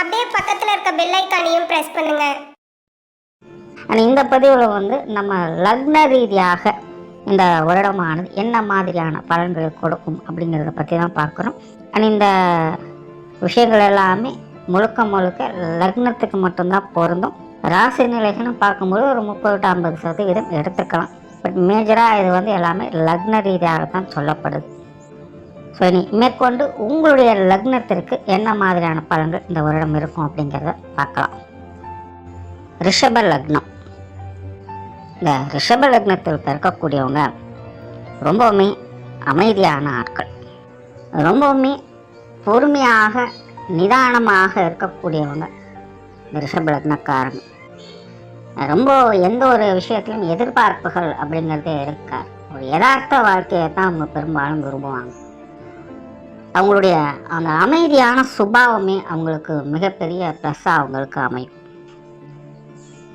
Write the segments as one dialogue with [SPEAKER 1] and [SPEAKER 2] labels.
[SPEAKER 1] அப்படியே பக்கத்தில் இருக்க பெல் ஐக்கானையும் ப்ரெஸ் பண்ணுங்க.
[SPEAKER 2] அண்ட் இந்த பதிவில் வந்து நம்ம லக்ன ரீதியாக இந்த வருடமானது என்ன மாதிரியான பலன்களை கொடுக்கும் அப்படிங்கிறத பற்றி தான் பார்க்குறோம். அண்ட் இந்த விஷயங்கள் எல்லாமே முழுக்க முழுக்க லக்னத்துக்கு மட்டும்தான் பொருந்தும். ராசி நிலைகள்னு பார்க்கும்போது ஒரு முப்பது டு ஐம்பது சதவீதம் எடுத்துக்கலாம். பட் மேஜராக இது வந்து எல்லாமே லக்ன ரீதியாக தான் சொல்லப்படுது. சனி மேற்கொண்டு உங்களுடைய லக்னத்திற்கு என்ன மாதிரியான பலன்கள் இந்த வருடம் இருக்கும் அப்படிங்கிறத பார்க்கலாம். ரிஷப லக்னம். இந்த ரிஷப லக்னத்தில் பிறக்கக்கூடியவங்க ரொம்பவுமே அமைதியான ஆட்கள். ரொம்பவுமே பொறுமையாக நிதானமாக இருக்கக்கூடியவங்க இந்த ரிஷப லக்னக்காரங்க. ரொம்ப எந்த ஒரு விஷயத்திலும் எதிர்பார்ப்புகள் அப்படிங்கிறதே இருக்காது. ஒரு யதார்த்த வாழ்க்கையை தான் அவங்க பெரும்பாலும் விரும்புவாங்க. அவங்களுடைய அந்த அமைதியான சுபாவமே அவங்களுக்கு மிகப்பெரிய ப்ளஸ்ஸாக அவங்களுக்கு அமையும்.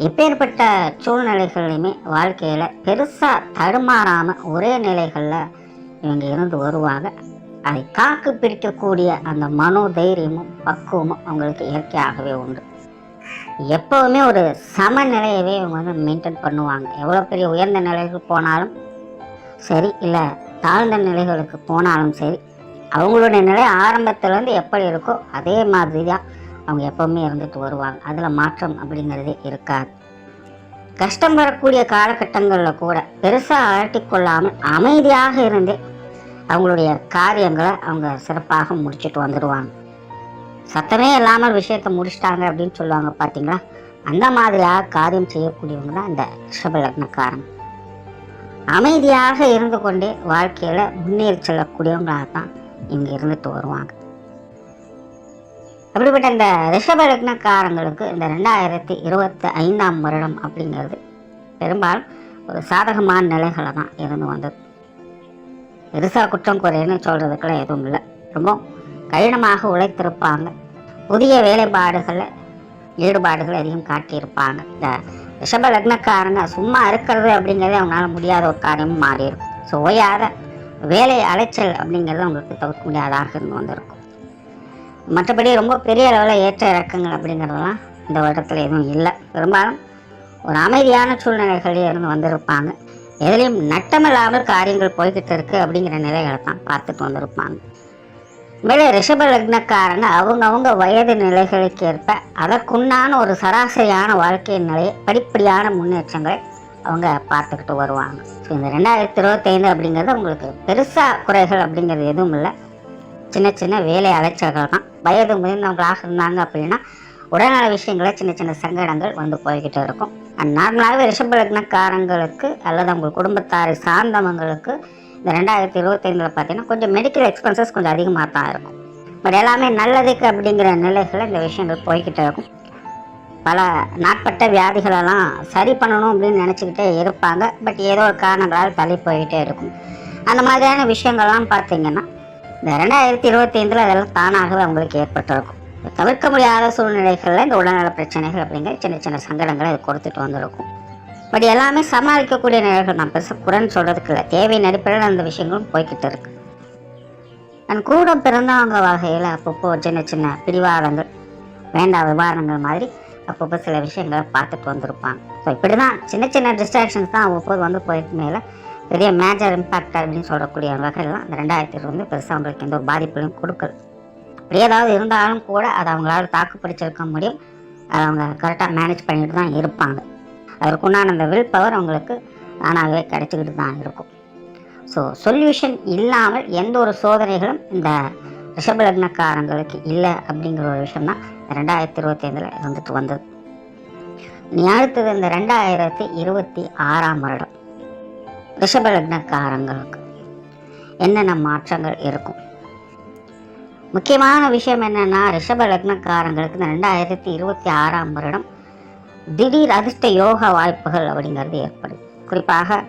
[SPEAKER 2] எப்பேற்பட்ட சூழ்நிலைகள்லையுமே வாழ்க்கையில் பெருசாக தடுமாறாமல் ஒரே நிலைகளில் இவங்க இருந்து வருவாங்க. அதை காக்கு பிடிக்கக்கூடிய அந்த மனோ தைரியமும் பக்குவமும் அவங்களுக்கு இயற்கையாகவே உண்டு. எப்போவுமே ஒரு சமநிலையவே இவங்க வந்து மெயின்டைன் பண்ணுவாங்க. எவ்வளோ பெரிய உயர்ந்த நிலைகளுக்கு போனாலும் சரி இல்லை தாழ்ந்த நிலைகளுக்கு போனாலும் சரி அவங்களுடைய நிலை ஆரம்பத்துலேருந்து எப்படி இருக்கோ அதே மாதிரி தான் அவங்க எப்போவுமே இருந்துட்டு வருவாங்க. அதில் மாற்றம் அப்படிங்கிறதே இருக்காது. கஷ்டம் வரக்கூடிய காலகட்டங்களில் கூட பெருசாக அழட்டிக்கொள்ளாமல் அமைதியாக இருந்து அவங்களுடைய காரியங்களை அவங்க சிறப்பாக முடிச்சுட்டு வந்துடுவாங்க. சத்தமே இல்லாமல் விஷயத்தை முடிச்சிட்டாங்க அப்படின்னு சொல்லுவாங்க பார்த்தீங்களா அந்த மாதிரியாக காரியம் செய்யக்கூடியவங்க தான் இந்த ரிஷபலக்னக்காரன். அமைதியாக இருந்து கொண்டே வாழ்க்கையில் முன்னேறி செல்லக்கூடியவங்களாக தான் இங்கிருந்து வருவாங்க அப்படிப்பட்ட இந்த ரிஷப லக்னக்காரங்களுக்கு இந்த ரெண்டாயிரத்தி இருபத்தி ஐந்தாம் வருடம் அப்படிங்கிறது பெரும்பாலும் ஒரு சாதகமான நிலைகளை தான் இருந்து வந்தது. பெருசாக குற்றம் குறைன்னு சொல்கிறதுக்கெல்லாம் எதுவும் இல்லை. ரொம்ப கடினமாக உழைத்திருப்பாங்க. புதிய வேலைப்பாடுகளில் ஈடுபாடுகள் அதிகம் காட்டியிருப்பாங்க. இந்த ரிஷப லக்னக்காரங்க சும்மா இருக்கிறது அப்படிங்கிறதே அவங்களால முடியாத ஒரு காரியமும் மாறிடும் ஸோ ஓயாத வேலை அலைச்சல் அப்படிங்கிறது அவங்களுக்கு தவிர்க்க முடியாதாக இருந்து வந்திருக்கும். மற்றபடி ரொம்ப பெரிய அளவில் ஏற்ற இறக்கங்கள் அப்படிங்கிறதெல்லாம் இந்த வருடத்தில் எதுவும் இல்லை. பெரும்பாலும் ஒரு அமைதியான சூழ்நிலைகளில் இருந்து வந்திருப்பாங்க. எதுலேயும் நட்டமில்லாமல் காரியங்கள் போய்கிட்டு இருக்குது அப்படிங்கிற நிலைகளை தான் பார்த்துட்டு வந்திருப்பாங்க. மேலே ரிஷப லக்னக்காரன் அவங்கவுங்க வயது நிலைகளுக்கு ஏற்ப அதற்குண்டான ஒரு சராசரியான வாழ்க்கையின் நிலையை படிப்படியான முன்னேற்றங்களை அவங்க பார்த்துக்கிட்டு வருவாங்க. ஸோ இந்த ரெண்டாயிரத்தி இருபத்தைந்து அப்படிங்கிறது அவங்களுக்கு பெருசாக குறைகள் அப்படிங்கிறது எதுவும் இல்லை. சின்ன சின்ன வேலை அலைச்சல்கள் தான். வயது முதிர்ந்தவங்களாக இருந்தாங்க அப்படின்னா உடல்நல விஷயங்கள சின்ன சின்ன சங்கடங்கள் வந்து போய்கிட்டு இருக்கும். அண்ட் நார்மலாகவே ரிஷபலக்னக்காரங்களுக்கு அல்லது அவங்க குடும்பத்தாரை சார்ந்தவங்களுக்கு இந்த ரெண்டாயிரத்தி இருபத்தைந்தில் பார்த்தீங்கன்னா கொஞ்சம் மெடிக்கல் எக்ஸ்பென்சஸ் கொஞ்சம் அதிகமாக தான் இருக்கும். பட் எல்லாமே நல்லதுக்கு அப்படிங்கிற நிலைகளில் இந்த விஷயங்கள் போய்கிட்டே இருக்கும். பல நாட்பட்ட வியாதிகளெல்லாம் சரி பண்ணணும் அப்படின்னு நினச்சிக்கிட்டே இருப்பாங்க. பட் ஏதோ ஒரு காரணங்களால் தள்ளி போய்கிட்டே இருக்கும். அந்த மாதிரியான விஷயங்கள்லாம் பார்த்தீங்கன்னா இந்த ரெண்டாயிரத்தி இருபத்தி ஐந்தில் அதெல்லாம் தானாகவே அவங்களுக்கு ஏற்பட்டிருக்கும். தவிர்க்க முடியாத சூழ்நிலைகளில் இந்த உடல்நல பிரச்சனைகள் அப்படிங்கிற சின்ன சின்ன சங்கடங்களை அது கொடுத்துட்டு வந்திருக்கும். பட் எல்லாமே சமாளிக்கக்கூடிய நிலைகள் நான் பெருசாக குறைன்னு சொல்கிறதுக்கு இல்லை. தேவை அடிப்படையில் அந்த விஷயங்களும் போய்கிட்டு இருக்கு. நான் கூட பிறந்தவங்க வகையில் அப்பப்போ சின்ன சின்ன பிடிவாதங்கள் வேண்டாம் விவாதங்கள் மாதிரி அப்பப்போ சில விஷயங்களை பார்த்துட்டு வந்திருப்பாங்க ஸோ இப்படி தான் சின்ன சின்ன டிஸ்ட்ராக்ஷன்ஸ் தான் அவ்வப்போது வந்து போயிட்டு மேலே பெரிய மேஜர் இம்பாக்ட் அப்படின்னு சொல்லக்கூடிய வகையில் அந்த இந்த ரெண்டாயிரத்தி இருபது வந்து பெருசாக அவங்களுக்கு எந்த ஒரு பாதிப்புகளையும் கொடுக்கல. அப்படி ஏதாவது இருந்தாலும் கூட அதை அவங்களால தாக்கு பிடிச்சிருக்க முடியும். அதை அவங்க கரெக்டாக மேனேஜ் பண்ணிட்டு தான் இருப்பாங்க. அதற்குண்டான அந்த வில் பவர் அவங்களுக்கு தானாகவே கிடைச்சிக்கிட்டு தான் இருக்கும். ஸோ சொல்யூஷன் இல்லாமல் எந்த ஒரு சோதனைகளும் இந்த ரிஷபலக்னக்காரங்களுக்கு இல்லை அப்படிங்கிற ஒரு விஷயம் தான் ரெண்டாயிரத்தி இருபத்தைந்தில் வந்துட்டு வந்தது. நீ அடுத்தது இந்த ரெண்டாயிரத்தி இருபத்தி ஆறாம் வருடம். ரிஷப லக்னக்காரங்களுக்கு என்னென்ன மாற்றங்கள் இருக்கும்? முக்கியமான விஷயம் என்னென்னா ரிஷப லக்னக்காரங்களுக்கு இந்த ரெண்டாயிரத்தி இருபத்தி ஆறாம் வருடம் திடீர் அதிர்ஷ்ட யோக வாய்ப்புகள் அப்படிங்கிறது ஏற்படும் குறிப்பாக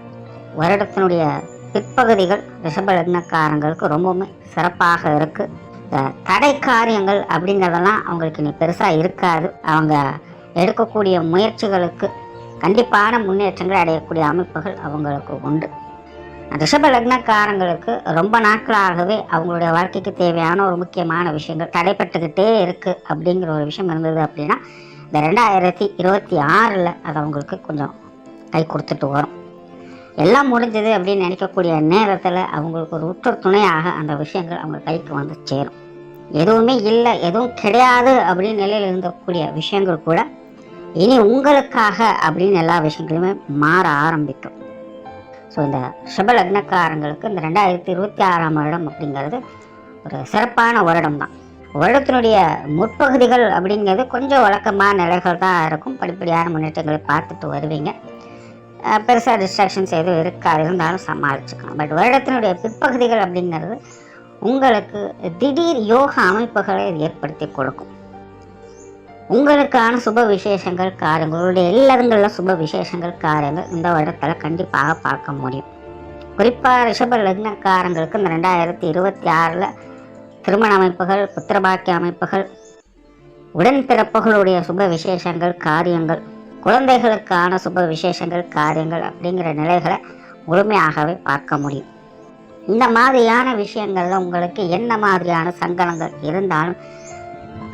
[SPEAKER 2] வருடத்தினுடைய பிற்பகுதிகள் ரிஷப லக்னக்காரங்களுக்கு ரொம்பவுமே சிறப்பாக இருக்குது கடை தடை காரியங்கள் அப்படிங்கிறதெல்லாம் அவங்களுக்கு இனி பெருசாக இருக்காது. அவங்க எடுக்கக்கூடிய முயற்சிகளுக்கு கண்டிப்பான முன்னேற்றங்களை அடையக்கூடிய அமைப்புகள் அவங்களுக்கு உண்டு. ரிஷப லக்னக்காரங்களுக்கு ரொம்ப நாட்களாகவே அவங்களுடைய வாழ்க்கைக்கு தேவையான ஒரு முக்கியமான விஷயங்கள் தடைப்பட்டுக்கிட்டே இருக்குது அப்படிங்கிற ஒரு விஷயம் இருந்தது அப்படின்னா இந்த ரெண்டாயிரத்தி இருபத்தி ஆறில் அது அவங்களுக்கு கொஞ்சம் கை கொடுத்துட்டு வரும். எல்லாம் முடிஞ்சது அப்படின்னு நினைக்கக்கூடிய நேரத்தில் அவங்களுக்கு ஒரு உற்ற துணையாக அந்த விஷயங்கள் அவங்க கைக்கு வந்து சேரும். எதுவுமே இல்லை எதுவும் கிடையாது அப்படின்னு நிலையில் இருந்தக்கூடிய விஷயங்கள் கூட இனி உங்களுக்காக அப்படின்னு எல்லா விஷயங்களுமே மாற ஆரம்பிக்கும். ஸோ இந்த ரிஷப லக்னக்காரங்களுக்கு இந்த ரெண்டாயிரத்தி இருபத்தி ஆறாம் வருடம் அப்படிங்கிறது ஒரு சிறப்பான வருடம் தான். வருடத்தினுடைய முற்பகுதிகள் அப்படிங்கிறது கொஞ்சம் வழக்கமான நிலைகள் தான் இருக்கும். படிப்படியான முன்னேற்றங்களை பார்த்துட்டு வருவீங்க. பெருசாக டிஸ்ட்ராக்ஷன்ஸ் எதுவும் இருக்காது. இருந்தாலும் சமாளிச்சுக்கலாம். பட் வருடத்தினுடைய பிற்பகுதிகள் அப்படிங்கிறது உங்களுக்கு திடீர் யோக அமைப்புகளை இது ஏற்படுத்தி கொடுக்கும். உங்களுக்கான சுப விசேஷங்கள் காரியங்கள் உங்களுடைய இல்லங்களில் சுப விசேஷங்கள் காரியங்கள் இந்த வருடத்தில் கண்டிப்பாக பார்க்க முடியும். குறிப்பாக ரிஷப லக்னக்காரங்களுக்கு இந்த ரெண்டாயிரத்தி இருபத்தி ஆறில் திருமண அமைப்புகள் புத்திரபாக்கிய அமைப்புகள் உடன்பிறப்புகளுடைய சுப விசேஷங்கள் காரியங்கள் குழந்தைகளுக்கான சுப விசேஷங்கள் காரியங்கள் அப்படிங்கிற நிலைகளை முழுமையாகவே பார்க்க முடியும். இந்த மாதிரியான விஷயங்களில் உங்களுக்கு என்ன மாதிரியான சங்கடங்கள் இருந்தாலும்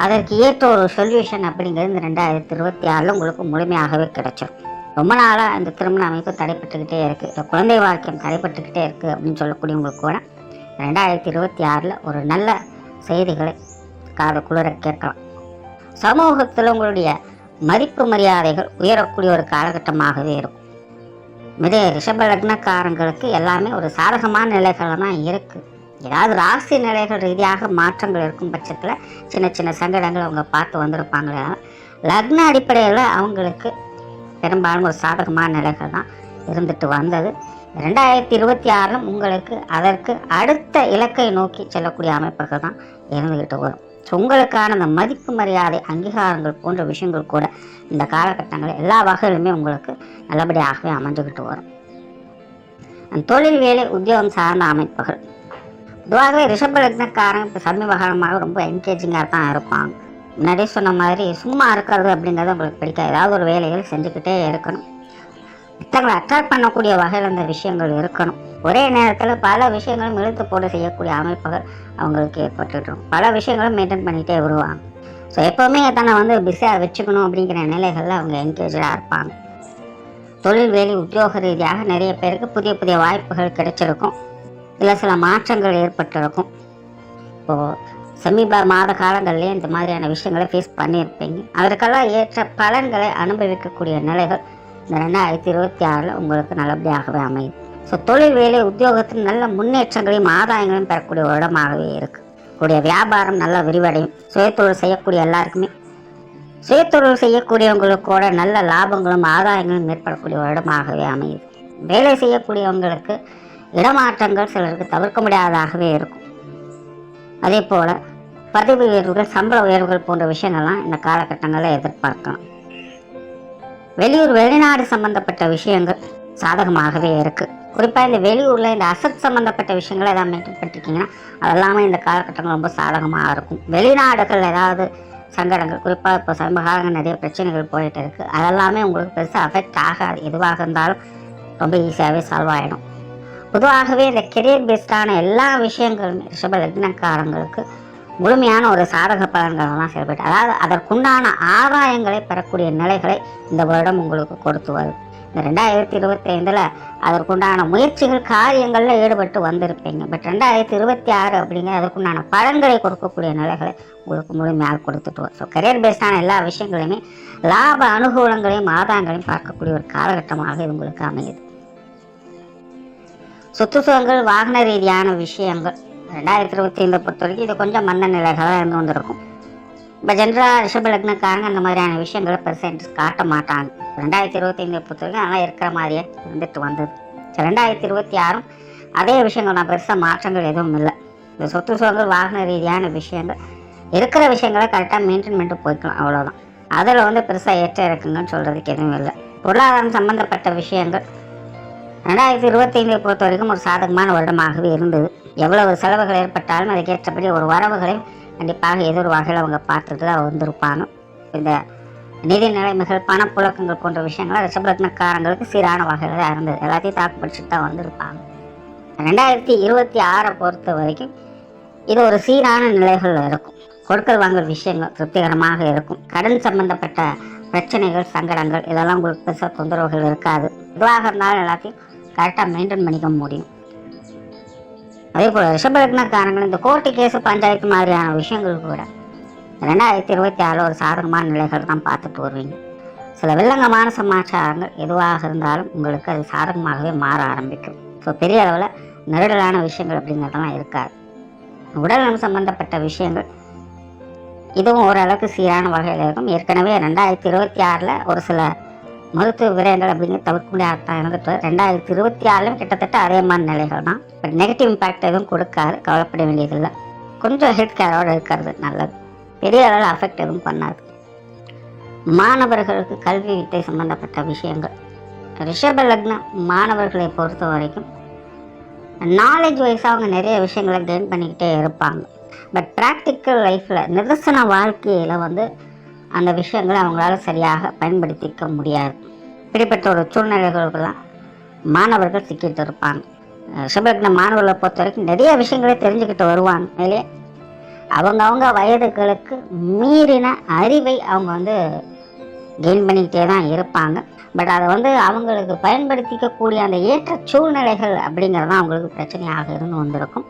[SPEAKER 2] அதற்கு ஏற்ற ஒரு சொல்யூஷன் அப்படிங்கிறது இந்த ரெண்டாயிரத்தி இருபத்தி ஆறில் உங்களுக்கு முழுமையாகவே கிடைச்சிடும் ரொம்ப நாளாக இந்த திருமண அமைப்பு தடைப்பட்டுக்கிட்டே இருக்குது இந்த குழந்தை வாக்கியம் தடைப்பட்டுக்கிட்டே இருக்குது அப்படின்னு சொல்லக்கூடியவங்களுக்கு கூட ரெண்டாயிரத்தி இருபத்தி ஆறில் ஒரு நல்ல செய்திகளை காது குளிர கேட்கலாம். சமூகத்தில் உங்களுடைய மதிப்பு மரியாதைகள் உயரக்கூடிய ஒரு காலகட்டமாகவே இருக்கும். மிக ரிஷப லக்னக்காரங்களுக்கு எல்லாமே ஒரு சாதகமான நிலைகளில் தான் இருக்குது ஏதாவது ராசி நிலைகள் ரீதியாக மாற்றங்கள் இருக்கும் பட்சத்தில் சின்ன சின்ன சங்கடங்கள் அவங்க பார்த்து வந்திருப்பாங்களே லக்ன அடிப்படையில் அவங்களுக்கு பெரும்பாலும் ஒரு சாதகமான நிலைகள் தான் இருந்துட்டு வந்தது. ரெண்டாயிரத்தி இருபத்தி ஆறிலும் உங்களுக்கு அதற்கு அடுத்த இலக்கை நோக்கி செல்லக்கூடிய அமைப்புகள் தான் இருந்துக்கிட்டு வரும். உங்களுக்கான அந்த மதிப்பு மரியாதை அங்கீகாரங்கள் போன்ற விஷயங்கள் கூட இந்த காலகட்டங்களில் எல்லா வகையிலுமே உங்களுக்கு நல்லபடியாகவே அமைஞ்சுக்கிட்டு வரும். அந்த தொழில் வேலை உத்தியோகம் சார்ந்த அமைப்புகள். பொதுவாகவே ரிஷப லக்னக்காரங்க இப்போ சமீப காலமாக ரொம்ப என்கேஜிங்காக தான் இருப்பாங்க. முன்னாடியே சொன்ன மாதிரி சும்மா இருக்கிறது அப்படிங்கிறது உங்களுக்கு பிடிக்காது. ஏதாவது ஒரு வேலைகள் செஞ்சுக்கிட்டே இருக்கணும். மற்றவங்களை அட்ராக்ட் பண்ணக்கூடிய வகையில் அந்த விஷயங்கள் இருக்கணும். ஒரே நேரத்தில் பல விஷயங்களும் இழுத்து போட செய்யக்கூடிய அமைப்புகள் அவங்களுக்கு ஏற்பட்டுருக்கும் பல விஷயங்களும் மெயின்டைன் பண்ணிகிட்டே வருவாங்க. ஸோ எப்போவுமே தன்னை வந்து பிஸியாக வச்சுக்கணும் அப்படிங்கிற நிலைகளில் அவங்க என்கேஜாக இருப்பாங்க. தொழில் வேலை உத்தியோக ரீதியாக நிறைய பேருக்கு புதிய புதிய வாய்ப்புகள் கிடைச்சிருக்கும். இல்லை சில மாற்றங்கள் ஏற்பட்டிருக்கும். இப்போது சமீப மாத காலங்கள்லேயே இந்த மாதிரியான விஷயங்களை ஃபேஸ் பண்ணியிருப்பீங்க. அதற்கெல்லாம் ஏற்ற பலன்களை அனுபவிக்கக்கூடிய நிலைகள் இந்த ரெண்டாயிரத்தி இருபத்தி ஆறில் உங்களுக்கு நல்லபடியாகவே அமையும். ஸோ தொழில் வேலை உத்தியோகத்தில் நல்ல முன்னேற்றங்களையும் ஆதாயங்களையும் பெறக்கூடிய ஒரு இடமாகவே இருக்குது கூடிய வியாபாரம் நல்லா விரிவடையும். சுயத்தொழில் செய்யக்கூடிய எல்லாருக்குமே. சுயத்தொழில் செய்யக்கூடியவங்களுக்கு கூட நல்ல லாபங்களும் ஆதாயங்களும் ஏற்படக்கூடிய ஒரு இடமாகவே அமையுது. வேலை செய்யக்கூடியவங்களுக்கு இடமாற்றங்கள் சிலருக்கு தவிர்க்க முடியாததாகவே இருக்கும். அதே போல் பதவி உயர்வுகள் சம்பள உயர்வுகள் போன்ற விஷயங்கள்லாம் இந்த காலகட்டங்களில் எதிர்பார்க்கலாம். வெளியூர் வெளிநாடு சம்பந்தப்பட்ட விஷயங்கள் சாதகமாகவே இருக்குது குறிப்பாக இந்த வெளியூரில் இந்த அசத் சம்மந்தப்பட்ட விஷயங்களை எதாவது மெயின்டைன் பண்ணிருக்கீங்கன்னா அதெல்லாமே இந்த காலகட்டங்கள் ரொம்ப சாதகமாக இருக்கும். வெளிநாடுகள் ஏதாவது சங்கடங்கள் குறிப்பாக இப்போ சமீப காலங்கள் நிறைய பிரச்சனைகள் போயிட்டு இருக்குது அதெல்லாமே உங்களுக்கு பெருசாக அஃபெக்ட் ஆகாது. எதுவாக இருந்தாலும் ரொம்ப ஈஸியாகவே சால்வ் ஆகிடும் பொதுவாகவே இந்த கெரியர் பேஸ்டான எல்லா விஷயங்களுமே ரிஷப லக்னக்காரங்களுக்கு முழுமையான ஒரு சாதக பலன்களெல்லாம் செயல்பட்டு அதாவது அதற்குண்டான ஆதாயங்களை பெறக்கூடிய நிலைகளை இந்த வருடம் உங்களுக்கு கொடுத்து வருது இந்த ரெண்டாயிரத்தி இருபத்தி ஐந்தில் அதற்குண்டான முயற்சிகள் காரியங்களில் ஈடுபட்டு வந்திருப்பீங்க. பட் ரெண்டாயிரத்தி இருபத்தி ஆறு அப்படிங்கிற அதற்குண்டான பலன்களை கொடுக்கக்கூடிய நிலைகளை உங்களுக்கு முழுமையாக கொடுத்துட்டு வரும் ஸோ கரியர் பேஸ்டான எல்லா விஷயங்களையுமே லாப அனுகூலங்களையும் ஆதாயங்களையும் பார்க்கக்கூடிய ஒரு காலகட்டமாக இது உங்களுக்கு அமையுது. சொத்து சுகங்கள் வாகன ரீதியான விஷயங்கள் ரெண்டாயிரத்தி இருபத்தி ஐந்தை பொறுத்த வரைக்கும் இது கொஞ்சம் மந்த நிலைகளாக இருந்து வந்திருக்கும். இப்போ ஜென்ரலாக ரிஷப லக்னக்காரங்க அந்த மாதிரியான விஷயங்களை பெருசாக இன்ட்ரெஸ்ட் காட்ட மாட்டாங்க. ரெண்டாயிரத்தி இருபத்தி ஐந்தை பொறுத்த வரைக்கும் அதெல்லாம் இருக்கிற மாதிரியே இருந்துட்டு வந்தது. சரி ரெண்டாயிரத்தி இருபத்தி ஆறும் அதே விஷயங்கள் நான் பெருசாக மாற்றங்கள் எதுவும் இல்லை. இந்த சொத்து சுகங்கள் வாகன ரீதியான விஷயங்கள் இருக்கிற விஷயங்களை கரெக்டாக மெயின்டைன் பண்ணிட்டு போய்க்கலாம். அவ்வளோதான் அதில் வந்து பெருசாக ஏற்ற இறக்குங்கன்னு சொல்கிறதுக்கு எதுவும் இல்லை. பொருளாதாரம் சம்மந்தப்பட்ட விஷயங்கள் ரெண்டாயிரத்தி இருபத்தைந்தை பொறுத்த வரைக்கும் ஒரு சாதகமான வருடமாகவே இருந்தது. எவ்வளவு செலவுகள் ஏற்பட்டாலும் அதுக்கேற்றபடி ஒரு வரவுகளை கண்டிப்பாக ஏதோ ஒரு வகையில் அவங்க பார்த்துட்டு தான் வந்திருப்பாங்க. இந்த நிதி நிலைமைகள் பணப்புழக்கங்கள் போன்ற விஷயங்கள் ரிஷபரத்னக்காரங்களுக்கு சீரான வகையில் தான் இருந்தது. எல்லாத்தையும் தாக்குப்பிடிச்சிட்டு தான் வந்திருப்பாங்க. ரெண்டாயிரத்தி இருபத்தி ஆறை பொறுத்த வரைக்கும் இது ஒரு சீரான நிலைகள் இருக்கும். கொடுக்கல் வாங்கல் விஷயங்கள் திருப்திகரமாக இருக்கும். கடன் சம்பந்தப்பட்ட பிரச்சனைகள் சங்கடங்கள் இதெல்லாம் உங்களுக்கு பெருசாக தொந்தரவுகள் இருக்காது. எதுவாக இருந்தாலும் எல்லாத்தையும் கரெக்டாக மெயின்டைன் பண்ணிக்க முடியும். அதே போல் ரிஷபலக்னக்காரங்கள் இந்த கோர்ட்டு கேஸு பஞ்சாயத்து மாதிரியான விஷயங்கள் கூட ரெண்டாயிரத்தி இருபத்தி ஆறில் ஒரு சாதகமான நிலைகள் தான் பார்த்துட்டு வருவீங்க சில வில்லங்கமான சமாச்சாரங்கள் எதுவாக இருந்தாலும் உங்களுக்கு அது சாதகமாகவே மாற ஆரம்பிக்கும். ஸோ பெரிய அளவில் நெருடலான விஷயங்கள் அப்படிங்கிறதெல்லாம் இருக்காது. உடல்நலம் சம்பந்தப்பட்ட விஷயங்கள் இதுவும் ஓரளவுக்கு சீரான வகையில் இருக்கும். ஏற்கனவே ரெண்டாயிரத்தி இருபத்தி ஆறில் ஒரு சில மருத்துவ விரயங்கள் அப்படிங்கிறது தவிர்க்க முடியாதான் இருந்துட்டு ரெண்டாயிரத்தி இருபத்தி ஆறிலும் கிட்டத்தட்ட அதே மாதிரி நிலைகள் தான். பட் நெகட்டிவ் இம்பேக்ட் எதுவும் கொடுக்காது கவலைப்பட வேண்டியதில்லை. கொஞ்சம் ஹெல்த் கேரோடு இருக்கிறது நல்லது. பெரிய அளவில் அஃபெக்ட் எதுவும் பண்ணாது. மாணவர்களுக்கு கல்வி வித்தை சம்பந்தப்பட்ட விஷயங்கள். ரிஷப லக்ன மாணவர்களை பொறுத்த வரைக்கும் நாலேஜ் வைஸாக அவங்க நிறைய விஷயங்களை கெயின் பண்ணிக்கிட்டே இருப்பாங்க. பட் ப்ராக்டிக்கல் லைஃப்பில் நிதர்சன வாழ்க்கையில் வந்து அந்த விஷயங்களை அவங்களால சரியாக பயன்படுத்திக்க முடியாது. இப்படிப்பட்ட ஒரு சூழ்நிலைகளுக்கெல்லாம் மாணவர்கள் சிக்கிட்டு இருப்பாங்க. ரிஷபலக்ன மாணவர்களை பொறுத்த வரைக்கும் நிறைய விஷயங்களை தெரிஞ்சுக்கிட்டு வருவாங்க. மேலே அவங்கவுங்க வயதுகளுக்கு மீறின அறிவை அவங்க வந்து கெயின் பண்ணிக்கிட்டே தான் இருப்பாங்க. பட் அதை வந்து அவங்களுக்கு பயன்படுத்திக்கக்கூடிய அந்த ஏற்ற சூழ்நிலைகள் அப்படிங்கிறது தான் அவங்களுக்கு பிரச்சனையாக இருந்து வந்திருக்கும்.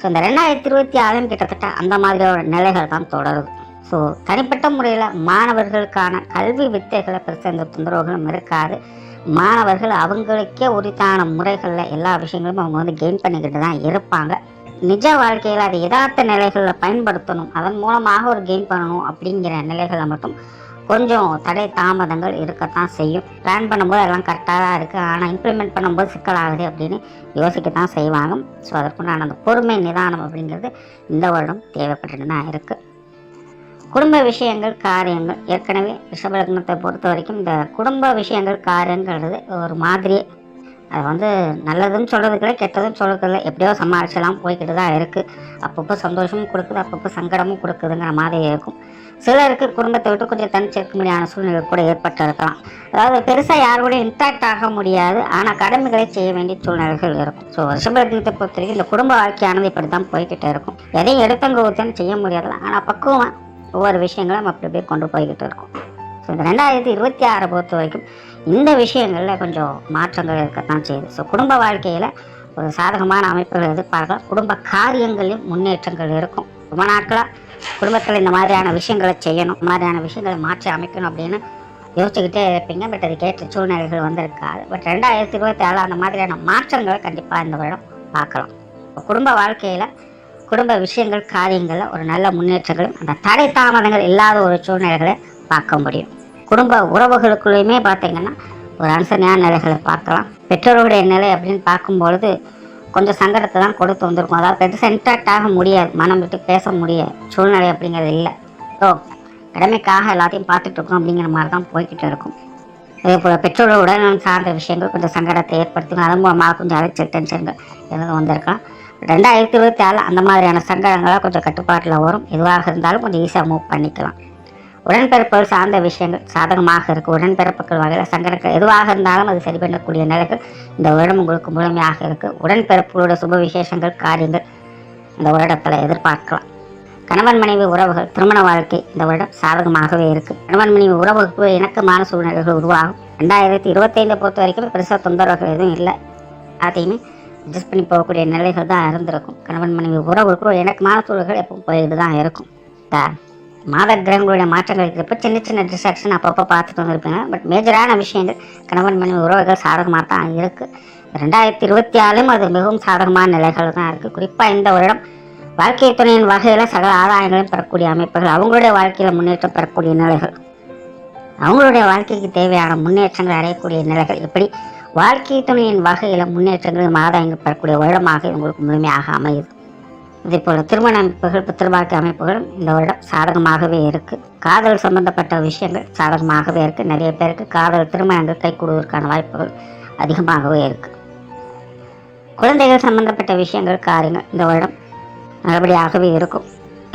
[SPEAKER 2] ஸோ இந்த ரெண்டாயிரத்தி இருபத்தி ஆறுன்னு கிட்டத்தட்ட அந்த மாதிரியான நிலைகள் தான் தொடருது. ஸோ தனிப்பட்ட முறையில் மாணவர்களுக்கான கல்வி வித்தைகளை பெருசாக இந்த தொந்தரவுகளும் இருக்காது. மாணவர்கள் அவங்களுக்கே உரித்தான முறைகளில் எல்லா விஷயங்களும் அவங்க வந்து கெயின் பண்ணிக்கிட்டு தான் இருப்பாங்க. நிஜ வாழ்க்கையில் அதை யதார்த்த நிலைகளில் பயன்படுத்தணும். அதன் மூலமாக ஒரு கெயின் பண்ணணும் அப்படிங்கிற நிலைகளில் மட்டும் கொஞ்சம் தடை தாமதங்கள் இருக்கத்தான் செய்யும். பிளான் பண்ணும்போது எல்லாம் கரெக்டாக தான் இருக்குது ஆனால் இம்ப்ளிமெண்ட் பண்ணும்போது சிக்கலாகுது அப்படின்னு யோசிக்கத்தான் செய்வாங்க. ஸோ அதற்குண்டான அந்த பொறுமை நிதானம் அப்படிங்கிறது இந்த வருடம் தேவைப்பட்டுட்டு தான் இருக்குது குடும்ப விஷயங்கள் காரியங்கள். ஏற்கனவே ரிஷபலக்னத்தை பொறுத்த வரைக்கும் இந்த குடும்ப விஷயங்கள் காரியங்கிறது ஒரு மாதிரி அது வந்து நல்லதுன்னு சொல்கிறதுக்கில்ல கெட்டதுன்னு சொல்கிறதுக்குள்ள எப்படியோ சமாளிச்செல்லாம் போய்கிட்டு தான் இருக்குது அப்பப்போ சந்தோஷமும் கொடுக்குது அப்பப்போ சங்கடமும் கொடுக்குதுங்கிற மாதிரி இருக்கும். சிலருக்கு குடும்பத்தை விட்டு கொஞ்சம் தனிச்சிருக்க முடியாத சூழ்நிலை கூட ஏற்பட்டிருக்கலாம். அதாவது பெருசாக யார் கூட இன்ட்ராக்ட் ஆக முடியாது. ஆனால் கடமைகளை செய்ய வேண்டிய சூழ்நிலைகள் இருக்கும். ஸோ ரிஷபலக்னத்தை பொறுத்த வரைக்கும் இந்த குடும்ப வாழ்க்கையானது இப்படி தான் போய்கிட்டே இருக்கும். எதையும் எடுத்தங்க ஊத்தன்னு செய்ய முடியாது ஆனால் பக்குவம் ஒவ்வொரு விஷயங்களும் நம்ம அப்படி அப்படியே கொண்டு போய்கிட்டு இருக்கோம். ஸோ இந்த ரெண்டாயிரத்தி இருபத்தி ஆறை பொறுத்த வரைக்கும் இந்த விஷயங்களில் கொஞ்சம் மாற்றங்கள் இருக்கத்தான் செய்யுது. ஸோ குடும்ப வாழ்க்கையில் ஒரு சாதகமான அமைப்புகள் எதிர்பார்க்கலாம். குடும்ப காரியங்களிலும் முன்னேற்றங்கள் இருக்கும். ரொம்ப நாட்களாக குடும்பத்தில் இந்த மாதிரியான விஷயங்களை செய்யணும் மாதிரியான விஷயங்களை மாற்றி அமைக்கணும் அப்படின்னு யோசிச்சுக்கிட்டே இருப்பீங்க. பட் அதுக்கேற்ற சூழ்நிலைகள் வந்திருக்காது. பட் ரெண்டாயிரத்தி இருபத்தி ஏழு அந்த மாதிரியான மாற்றங்களை கண்டிப்பாக இந்த வருடம் பார்க்கலாம். குடும்ப வாழ்க்கையில் குடும்ப விஷயங்கள் காரியங்களில் ஒரு நல்ல முன்னேற்றங்களும் அந்த தடை தாமதங்கள் இல்லாத ஒரு சூழ்நிலைகளை பார்க்க முடியும். குடும்ப உறவுகளுக்குள்ளேயுமே பார்த்தீங்கன்னா ஒரு அனுசரணையான நிலைகளை பார்க்கலாம். பெற்றோருடைய நிலை அப்படின்னு பார்க்கும்பொழுது கொஞ்சம் சங்கடத்தை தான் கொடுத்து வந்திருக்கும். அதாவது பெருசாக இன்ட்ராக்ட் ஆக முடியாது. மனம் விட்டு பேச முடியாது சூழ்நிலை அப்படிங்கிறது இல்லை. ஸோ கடமைக்காக எல்லாத்தையும் பார்த்துட்டு இருக்கோம் அப்படிங்கிற மாதிரி தான் போய்கிட்டு இருக்கும். அதே போல் பெற்றோரோட சார்ந்த விஷயங்கள் கொஞ்சம் சங்கடத்தை ஏற்படுத்தும். அதன் மூலமாக கொஞ்சம் அலைச்சல் டென்ஷன்கள் எதுவும் வந்திருக்கலாம். ரெண்டாயிரத்தி இருபத்தி ஆறில் அந்த மாதிரியான சங்கடங்களாக கொஞ்சம் கட்டுப்பாட்டில் வரும். எதுவாக இருந்தாலும் கொஞ்சம் ஈஸியாக மூவ் பண்ணிக்கலாம். உடன்பிறப்புகள் சார்ந்த விஷயங்கள் சாதகமாக இருக்குது உடன்பிறப்புகள் வகையில் சங்கடங்கள் எதுவாக இருந்தாலும் அது சரி பண்ணக்கூடிய நிலைக்கு இந்த வருடம் உங்களுக்கு முழுமையாக இருக்குது உடன்பிறப்புகளோட சுப விசேஷங்கள் காரியங்கள் இந்த வருடத்தில் எதிர்பார்க்கலாம். கணவன் மனைவி உறவுகள் திருமண வாழ்க்கை இந்த வருடம் சாதகமாகவே இருக்குது கணவன் மனைவி உறவுக்கு இணக்கமான சூழ்நிலைகள் உருவாகும். ரெண்டாயிரத்தி இருபத்தைந்தை பொறுத்த வரைக்கும் பெருசாக தொந்தரவுகள் எதுவும் இல்லை. அதையுமே அட்ஜஸ்ட் பண்ணி போகக்கூடிய நிலைகள் தான் இருந்திருக்கும். கணவன் மனைவி உறவுக்கு ஒரு சூழல்கள் எப்பவும் போயிட்டு தான் இருக்கும். மாத கிரகங்களுடைய மாற்றங்கள் இருக்கிறப்ப சின்ன சின்ன டிஸ்ட்ராக்ஷன் அப்பப்போ பார்த்துட்டு வந்திருப்பீங்க. பட் மேஜரான விஷயங்கள் கணவன் மனைவி உறவுகள் சாதகமாக தான் இருக்குது ரெண்டாயிரத்தி இருபத்தி ஆறுலையும் அது மிகவும் சாதகமான நிலைகள் தான் இருக்குது குறிப்பாக இந்த வருடம் வாழ்க்கை துணையின் வகையில் சகல ஆதாயங்களையும் பெறக்கூடிய அமைப்புகள் அவங்களுடைய வாழ்க்கையில் முன்னேற்றம் பெறக்கூடிய நிலைகள். அவங்களுடைய வாழ்க்கைக்கு தேவையான முன்னேற்றங்கள் அடையக்கூடிய நிலைகள். இப்படி வாழ்க்கை துணையின் வகையில் முன்னேற்றங்கள் ஆதாயங்கள் பெறக்கூடிய வருடமாக உங்களுக்கு முழுமையாக அமையுது. இதே போல் திருமண அமைப்புகள் பித்திருவாக்கு அமைப்புகளும் இந்த வருடம் சாதகமாகவே இருக்குது காதல் சம்பந்தப்பட்ட விஷயங்கள் சாதகமாகவே இருக்குது நிறைய பேருக்கு காதல் திருமணங்கள் கைகூடுவதற்கான வாய்ப்புகள் அதிகமாகவே இருக்குது குழந்தைகள் சம்பந்தப்பட்ட விஷயங்கள் காரியங்கள் இந்த வருடம் நல்லபடியாகவே இருக்கும்.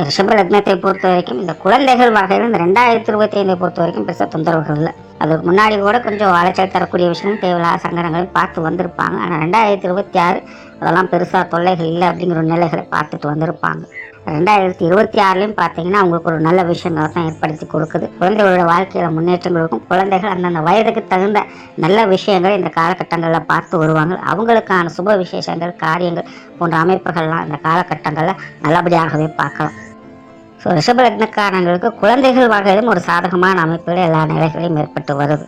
[SPEAKER 2] ரிஷப லக்னத்தை பொறுத்த வரைக்கும் இந்த குழந்தைகள் வகையில் இந்த ரெண்டாயிரத்தி இருபத்தி ஐந்தை பொறுத்த வரைக்கும் பெருசாக தொந்தரவுகள் இல்லை. அதுக்கு முன்னாடி கூட கொஞ்சம் அலைச்சல் தரக்கூடிய விஷயம் தேவையில்லாத சங்கடங்களையும் பார்த்து வந்திருப்பாங்க. ஆனால் ரெண்டாயிரத்தி இருபத்தி ஆறு அதெல்லாம் பெருசாக தொல்லைகள் இல்லை அப்படிங்கிற ஒரு நிலைகளை பார்த்துட்டு வந்திருப்பாங்க. ரெண்டாயிரத்தி இருபத்தி ஆறுலையும் பார்த்தீங்கன்னா அவங்களுக்கு ஒரு நல்ல விஷயங்களை தான் ஏற்படுத்தி கொடுக்குது. குழந்தைகளோட வாழ்க்கையில் முன்னேற்றங்களுக்கும் குழந்தைகள் அந்தந்த வயதுக்கு தகுந்த நல்ல விஷயங்களை இந்த காலகட்டங்களில் பார்த்து வருவாங்க. அவங்களுக்கான சுப விசேஷங்கள் காரியங்கள் போன்ற அமைப்புகள்லாம் இந்த காலகட்டங்களில் நல்லபடியாகவே பார்க்கலாம். ஸோ ரிஷபலக்னக்காரங்களுக்கு குழந்தைகள் வகையிலும் ஒரு சாதகமான அமைப்பில் எல்லா நிலைகளையும் ஏற்பட்டு வருது.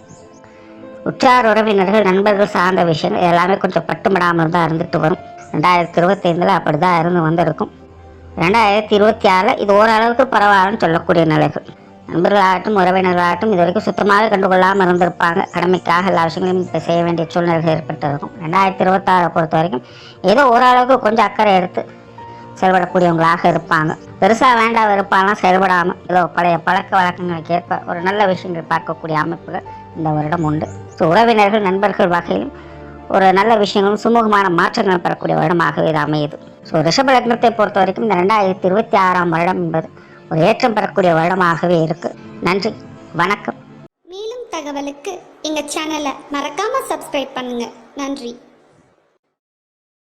[SPEAKER 2] உற்றார் உறவினர்கள் நண்பர்கள் சார்ந்த விஷயங்கள் எல்லாமே கொஞ்சம் பட்டுமிடாமல் தான் இருந்துட்டு வரும். ரெண்டாயிரத்தி இருபத்தைந்தில் அப்படி தான் இருந்து வந்திருக்கும். ரெண்டாயிரத்தி இருபத்தி ஆறில் இது ஓரளவுக்கு பரவாயில்லன்னு சொல்லக்கூடிய நிலைகள். நண்பர்களாகட்டும் உறவினர்களாகட்டும் இது வரைக்கும் சுத்தமாக கண்டுகொள்ளாமல் இருந்திருப்பாங்க. கடமைக்காக எல்லா விஷயங்களையும் இப்போ செய்ய வேண்டிய சூழ்நிலைகள் ஏற்பட்டிருக்கும் ரெண்டாயிரத்தி இருபத்தாறை பொறுத்த வரைக்கும் ஏதோ ஓரளவுக்கு கொஞ்சம் அக்கறை எடுத்து செயல்படக்கூடியவங்களாக இருப்பாங்க. பெருசாக வேண்டாம் வெறுப்பாலாம் செயல்படாமல் ஏதோ பழைய பழக்க வழக்கங்களுக்கு ஏற்ப ஒரு நல்ல விஷயங்கள் பார்க்கக்கூடிய அமைப்புகள் இந்த வருடம் உண்டு. ஸோ உறவினர்கள் நண்பர்கள் வகையிலும் ஒரு நல்ல விஷயங்களும் சுமூகமான மாற்றங்கள் பெறக்கூடிய வருடமாகவே இது அமையுது. ஸோ ரிஷப லக்னத்தை பொறுத்த வரைக்கும் இந்த ரெண்டாயிரத்தி இருபத்தி ஆறாம் வருடம் என்பது ஒரு ஏற்றம் பெறக்கூடிய வருடமாகவே இருக்கு. நன்றி வணக்கம்.
[SPEAKER 3] மேலும் தகவலுக்கு எங்கள் சேனலை மறக்காமல் சப்ஸ்கிரைப் பண்ணுங்கள் நன்றி.